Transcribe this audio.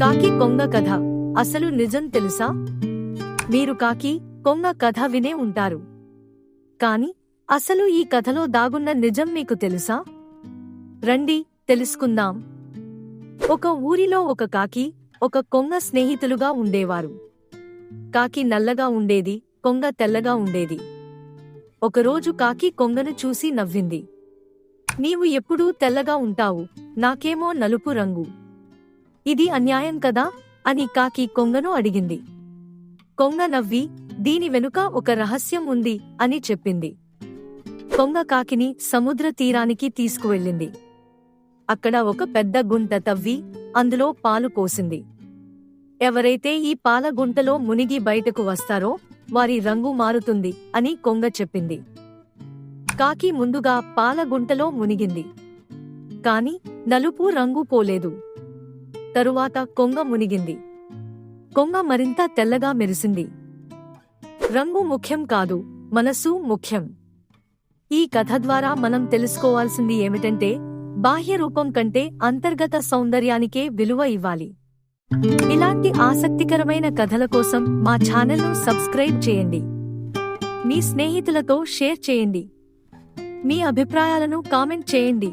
కాకి కొంగ కథ. అసలు నిజం తెలుసా? మీరు కాకి కొంగ కథ వినే ఉంటారు. కాని అసలు ఈ కథలో దాగున్న నిజం మీకు తెలుసా? రండి తెలుసుకుందాం. ఒక ఊరిలో ఒక కాకి ఒక కొంగ స్నేహితులుగా ఉండేవారు. కాకి నల్లగా ఉండేది కొంగ తెల్లగా ఉండేది. ఒకరోజు కాకి కొంగను చూసి నవ్వింది. నీవు ఎప్పుడూ తెల్లగా ఉంటావు నాకేమో నలుపు రంగు. ఇది అన్యాయం కదా? అని కాకి కొంగను అడిగింది. కొంగ నవ్వి దీని వెనుక ఒక రహస్యం ఉంది అని చెప్పింది. కొంగ కాకిని సముద్ర తీరానికి తీసుకువెళ్ళింది. అక్కడ ఒక పెద్ద గుంట తవ్వి అందులో పాలు పోసింది. ఎవరైతే ఈ పాల గుంటలో మునిగి బయటకు వస్తారో వారి రంగు మారుతుంది అని కొంగ చెప్పింది. కాకి ముందుగా పాల గుంటలో మునిగింది. కాని నలుపు రంగు పోలేదు. తరువాత కొంగ మునిగింది. కొంగ మరింత తెల్లగా మెరిసింది. రంగు ముఖ్యం కాదు మనసు ముఖ్యం. ఈ కథ ద్వారా మనం తెలుసుకోవాల్సింది ఏమిటంటే బాహ్య రూపం కంటే అంతర్గత సౌందర్యానికే విలువ ఇవ్వాలి. ఇలాంటి ఆసక్తికరమైన కథల కోసం మా ఛానల్ను సబ్స్క్రైబ్ చేయండి. మీ స్నేహితులతో షేర్ చేయండి. మీ అభిప్రాయాలను కామెంట్ చేయండి.